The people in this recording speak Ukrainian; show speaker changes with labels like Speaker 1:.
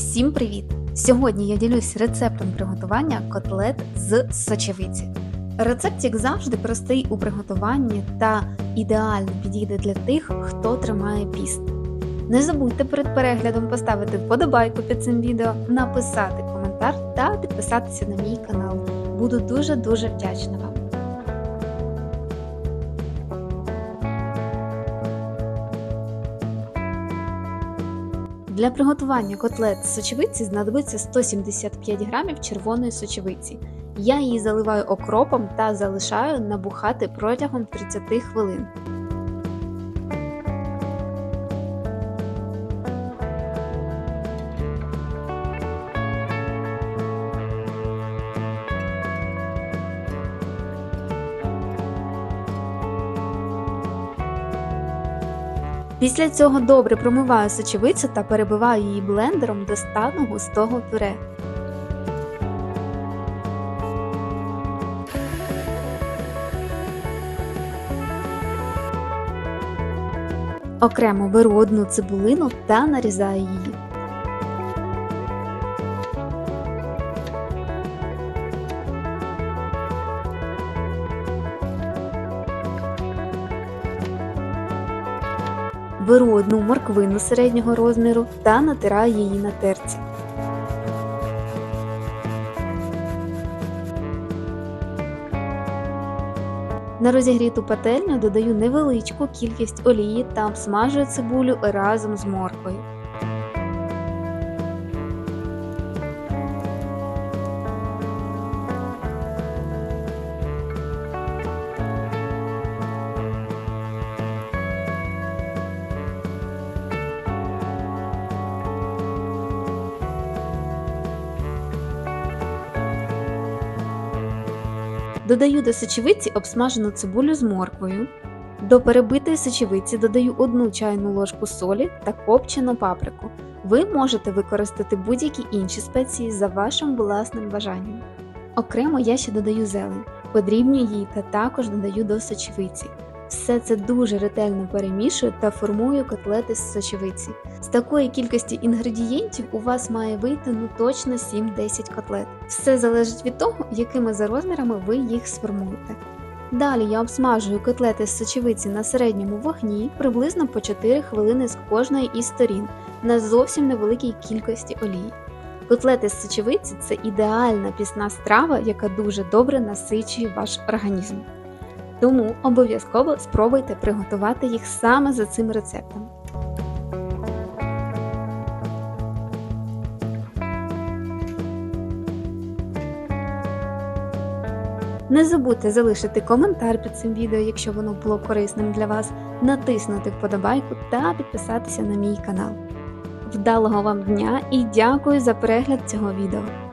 Speaker 1: Всім привіт! Сьогодні я ділюсь рецептом приготування котлет з сочевиці. Рецепт, як завжди, простий у приготуванні та ідеально підійде для тих, хто тримає піст. Не забудьте перед переглядом поставити вподобайку під цим відео, написати коментар та підписатися на мій канал. Буду дуже-дуже вдячна вам. Для приготування котлет з сочевиці знадобиться 175 грамів червоної сочевиці. Я її заливаю окропом та залишаю набухати протягом 30 хвилин. Після цього добре промиваю сочевицю та перебиваю її блендером до стану густого пюре. Окремо беру одну цибулину та нарізаю її. Беру одну морквину середнього розміру та натираю її на терці. На розігріту пательню додаю невеличку кількість олії та обсмажую цибулю разом з морквою. Додаю до сочевиці обсмажену цибулю з морквою. До перебитої сочевиці додаю 1 чайну ложку солі та копчену паприку. Ви можете використати будь-які інші спеції за вашим власним бажанням. Окремо я ще додаю зелень, подрібнюю її та також додаю до сочевиці. Все це дуже ретельно перемішую та формую котлети з сочевиці. З такої кількості інгредієнтів у вас має вийти ну точно 7-10 котлет. Все залежить від того, якими за розмірами ви їх сформуєте. Далі я обсмажую котлети з сочевиці на середньому вогні приблизно по 4 хвилини з кожної із сторін на зовсім невеликій кількості олії. Котлети з сочевиці це ідеальна пісна страва, яка дуже добре насичує ваш організм. Тому обов'язково спробуйте приготувати їх саме за цим рецептом. Не забудьте залишити коментар під цим відео, якщо воно було корисним для вас, натиснути вподобайку та підписатися на мій канал. Вдалого вам дня і дякую за перегляд цього відео!